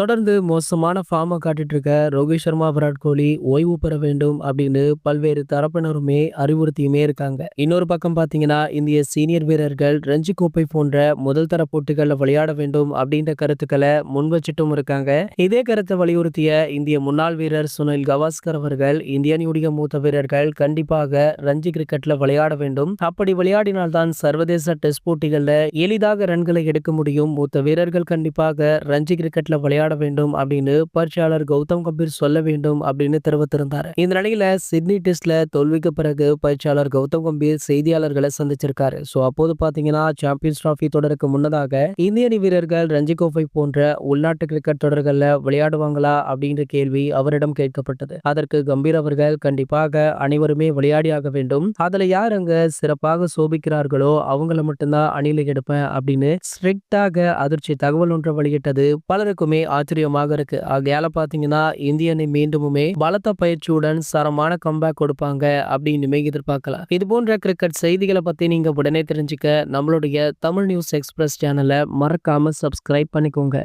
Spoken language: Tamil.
தொடர்ந்து மோசமான ஃபார்மை காட்டிட்டு இருக்க ரோஹித் சர்மா விராட் கோலி ஓய்வு பெற வேண்டும் அப்படின்னு பல்வேறு தரப்பினருமே அறிவுறுத்தியுமே இருக்காங்க. இன்னொரு பக்கம் பார்த்தீங்கன்னா இந்திய சீனியர் வீரர்கள் ரஞ்சி கோப்பை போன்ற முதல் தர போட்டிகளில் விளையாட வேண்டும் அப்படின்ற கருத்துக்களை முன் வச்சிட்டும் இருக்காங்க. இதே கருத்தை வலியுறுத்திய இந்திய முன்னாள் வீரர் சுனில் கவாஸ்கர் அவர்கள் இந்திய அணியுடைய மூத்த வீரர்கள் கண்டிப்பாக ரஞ்சி கிரிக்கெட்ல விளையாட வேண்டும். அப்படி விளையாடினால்தான் சர்வதேச டெஸ்ட் போட்டிகளில் எளிதாக ரன்களை எடுக்க முடியும். மூத்த வீரர்கள் கண்டிப்பாக ரஞ்சி கிரிக்கெட்ல விளையாட வேண்டும் அப்படின்னு பயிற்சியாளர் கௌதம் கம்பீர் சொல்ல வேண்டும் அப்படின்னு தெரிவித்திருந்தார். இந்த நிலையில சிட்னி டெஸ்ட்ல தோல்விக்கு பிறகு பயிற்சியாளர் கௌதம் கம்பீர் செய்தியாளர்களை சந்திச்சிருக்காரு. ஸோ அப்போது பாத்தீங்கன்னா சாம்பியன்ஸ் டிராஃபி தொடருக்கு முன்னதாக இந்திய அணி வீரர்கள் ரஞ்சி கோப்பை போன்ற உள்நாட்டு கிரிக்கெட் தொடர்களில் விளையாடுவாங்களா அப்படின்ற கேள்வி அவரிடம் கேட்கப்பட்டது. அதற்கு கம்பீர் அவர்கள் கண்டிப்பாக அனைவருமே விளையாடியாக வேண்டும். அதுல யார் அங்க சிறப்பாக சோபிக்கிறார்களோ அவங்கள மட்டும்தான் அணியில எடுப்பேன் அப்படின்னு ஸ்ட்ரிக்டாக அதிர்ச்சி தகவல் ஒன்றை வெளியிட்டது பலருக்குமே ஆச்சரியமாக இருக்கு. ஆகையால பாத்தீங்கன்னா இந்திய அணி மீண்டுமுமே பலத்த பயிற்சியுடன் சரமான கம்பேக் கொடுப்பாங்க அப்படின்னு எதிர்பார்க்கலாம். இது போன்ற கிரிக்கெட் செய்திகளை பத்தி நீங்க உடனே தெரிஞ்சுக்க நம்மளுடைய தமிழ் நியூஸ் எக்ஸ்பிரஸ் சேனலை மறக்காம சப்ஸ்கிரைப் பண்ணிக்கோங்க.